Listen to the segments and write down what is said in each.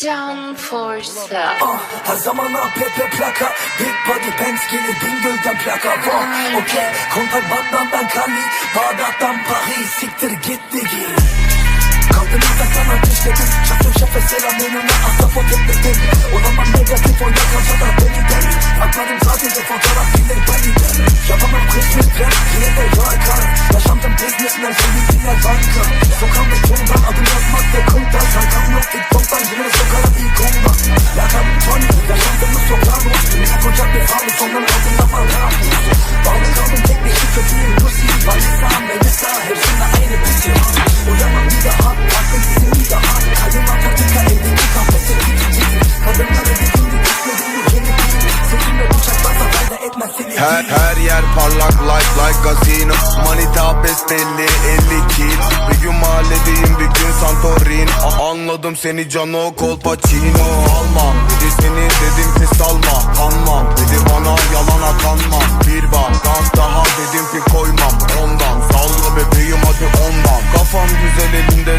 Can Force. Ah, her zaman APP plaka. Big body Benz gelir Bingöl'den plaka. Vah, okey Kontak Bagdad'dan Kali Bağdat'tan Paris. Siktir gitti git Kaldığımızda sana düşledim Şasun şefe selam önüne Ahtapot etledim O zaman negatif o yakalsa da beni der. Aklarım sadece fotoğraf bilir beni der. Yapamam Christmas rap yine de yakar Yaşandım businessman seninkiler Yapacak bir Her, her yer parlak like like gazino Manita besbelli 50 kill. Bir gün mahalledeyim bir gün Santorin A- Anladım seni Cano Colpacino Almam dedi seni dedim ki salma Kanmam dedi bana yalana kanmam Bir bak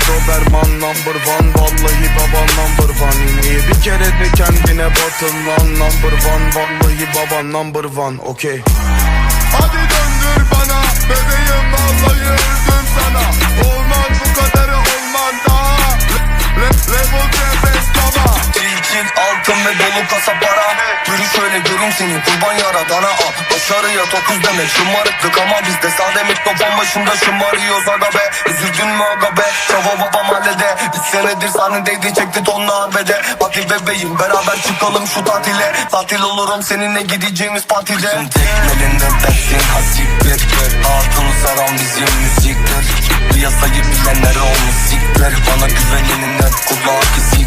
Doberman number one Vallahi baba number one. Niye bir kere de kendine batıl lan. Number one vallahi baba number one Okey Hadi döndür bana bebeğim vallahi öldüm sana. Olmaz bu kadarı olmaz daha. Le, le, level C5 baba İlkin altın ve dolu kasa para Yürü şöyle görün seni. Kurban yaradana al. Başarıya tokuz demek şımarıklık ama bizde sade mikrofon başında şımarıyoruz aga be. Üzüldün mü aga be? Çavo babam hallede Üç senedir sahnedeydi çekti tonla arbede Hadi bebeğim beraber çıkalım şu tatile. Tatil olurum seninle gideceğimiz partide Bizim tekmelinde dersin hasiktir Hatunu saran bizim müziktir Piyasayı bilenler olmuş siktir Bana güvenenin hep kulağı kızıktır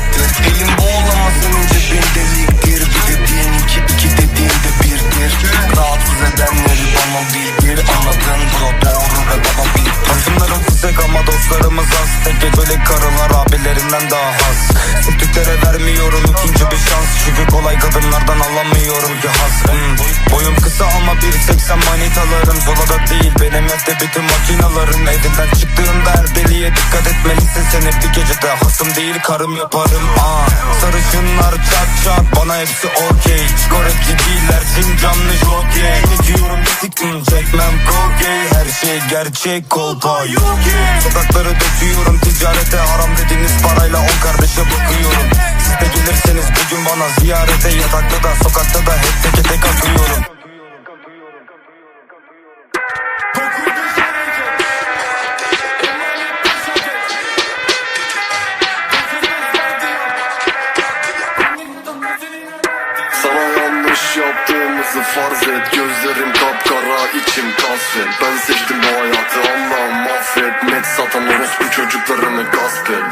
karılar abilerinden daha az. Sütlüklere vermiyorum ikinci bir şans. Çünkü kolay kadınlardan alamıyorum ki haz Hmm, Boyum kısa ama 1.80 manitalarım. Zolada değil benim evde bütün makinalarım. Evinden çıktığında her deliye dikkat etmelisin Seni bir gecede hasım değil karım yaparım. Aa, Sarışınlar çat çat bana hepsi okey. Çikoret gibiler canlı jokey Ne diyorum siktim çekmem kokey. Her şey gerçek kolpa yok Sokakları döküyorum ticarete haram dediğiniz parayla on kardeşe bakıyorum. Siz de gelirseniz bugün bana ziyarete Yatakta da sokakta da hep teke tek atıyorum. Sana yanlış yaptığımızı farz et Gözlerim kapkara içim kasvet Ben seçtim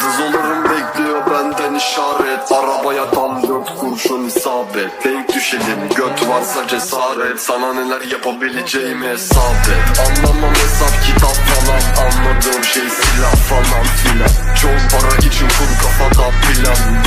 gasp et Dız olurum bekliyor benden işaret. Arabaya tam dört kurşun isabet. Denk düşelim göt varsa cesaret. Sana neler yapabileceğimi hesap et. Anlamam hesap kitap falan. Anladığım şey silah falan filan. Çok para için kur kafada plan